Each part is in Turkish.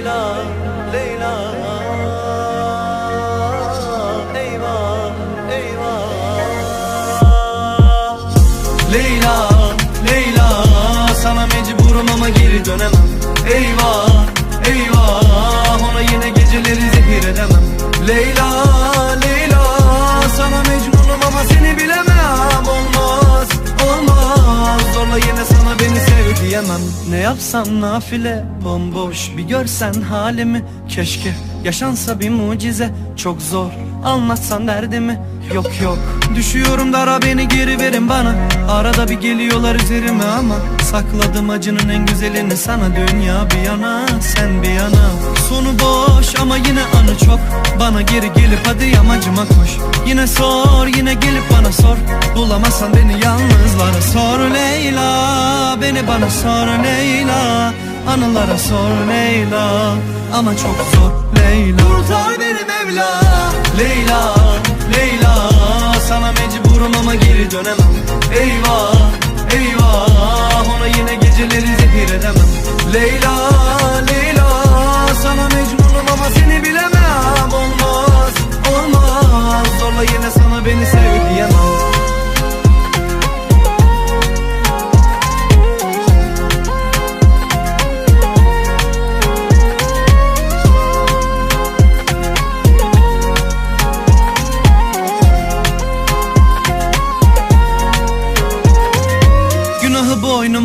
Leyla, Leyla. Eyvah, eyvah. Leyla, Leyla. Sana mecburum ama geri dönemem. Eyvah, eyvah. Ona yine geceleri zehir edemem. Leyla, Leyla. Sana mecburum ama seni bilemem. Olmaz, olmaz. Zorla yine sana diyemem Ne yapsam nafile Bomboş bir görsen halimi. Keşke yaşansa bir mucize Çok zor anlatsan derdimi Yok yok. Düşüyorum dara beni geri verin bana. Arada bir geliyorlar üzerime ama Sakladım acının en güzelini sana. Dünya bir yana sen bir yana. Sonu boş ama yine anı çok. Bana geri gelip hadi yamacıma koş. Yine sor yine gelip bana sor. Bulamazsan beni yalnızlara sor Leyla. Beni bana sor Leyla. Anılara sor Leyla. Ama çok zor Leyla. Kurtar beni Mevla. Leyla Mecburum ama geri dönemem. Eyvah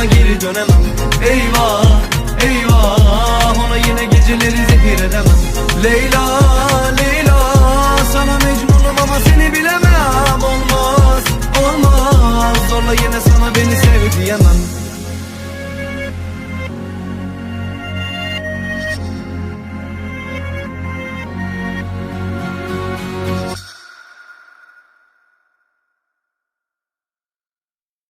ona geri dönemem. Eyvah eyvah. Ona yine geceleri zehir edemem. Leyla Leyla. Sana mecnunum ama seni bilemem. Olmaz olmaz. Zorla yine sana beni sev diyemem.